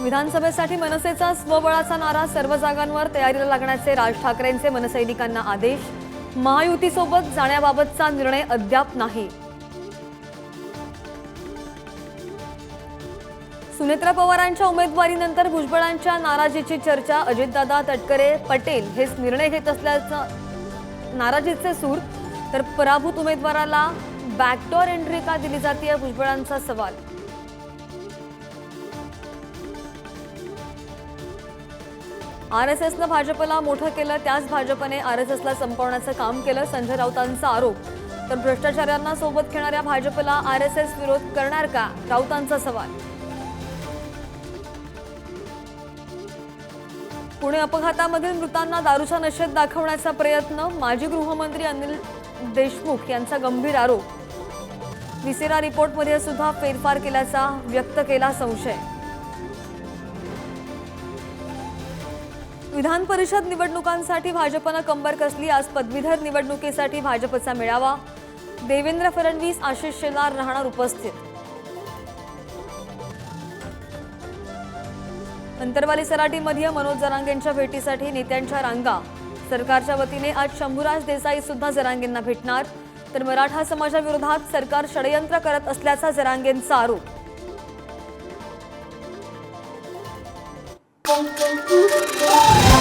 विधानसभेसाठी मनसेचा स्वबळाचा नारा सर्व जागांवर तयारीला लागण्याचे राज ठाकरेंचे मनसैनिकांना आदेश. महायुतीसोबत जाण्याबाबतचा निर्णय अद्याप नाही. सुनेत्रा पवारांच्या उमेदवारीनंतर भुजबळांच्या नाराजीची चर्चा. अजितदादा तटकरे पटेल हेच निर्णय घेत असल्याचं नाराजीचे सूर. तर पराभूत उमेदवाराला बॅकडोर एंट्री का दिली जाते भुजबळांचा सवाल? आर एस एसनं भाजपला मोठं केलं त्याच भाजपने आर एस एसला संपवण्याचं काम केलं संजय राऊतांचा आरोप. तर भ्रष्टाचाऱ्यांना सोबत घेणाऱ्या भाजपला आर एस एस विरोध करणार का? राऊतांचा सवाल. पुणे अपघातामधील मृतांना दारूच्या नशेत दाखवण्याचा प्रयत्न माजी गृहमंत्री अनिल देशमुख यांचा गंभीर आरोप. विसेरा रिपोर्टमध्ये सुद्धा फेरफार केल्याचा व्यक्त केला संशय. विधान परिषद निवडणुकांसाठी भाजपनं कंबर कसली? आज पदवीधर निवडणुकीसाठी भाजपचा मेळावा. देवेंद्र फडणवीस आशिष शेलार राहणार उपस्थित. अंतरवाली सराटीमध्ये मनोज जरांगेंच्या भेटीसाठी नेत्यांच्या रांगा. सरकारच्या वतीने आज शंभूराज देसाई सुद्धा जरांगेंना भेटणार. तर मराठा समाजाविरोधात सरकार षडयंत्र करत असल्याचा जरांगेंचा आरोप. Boom, boom, boom.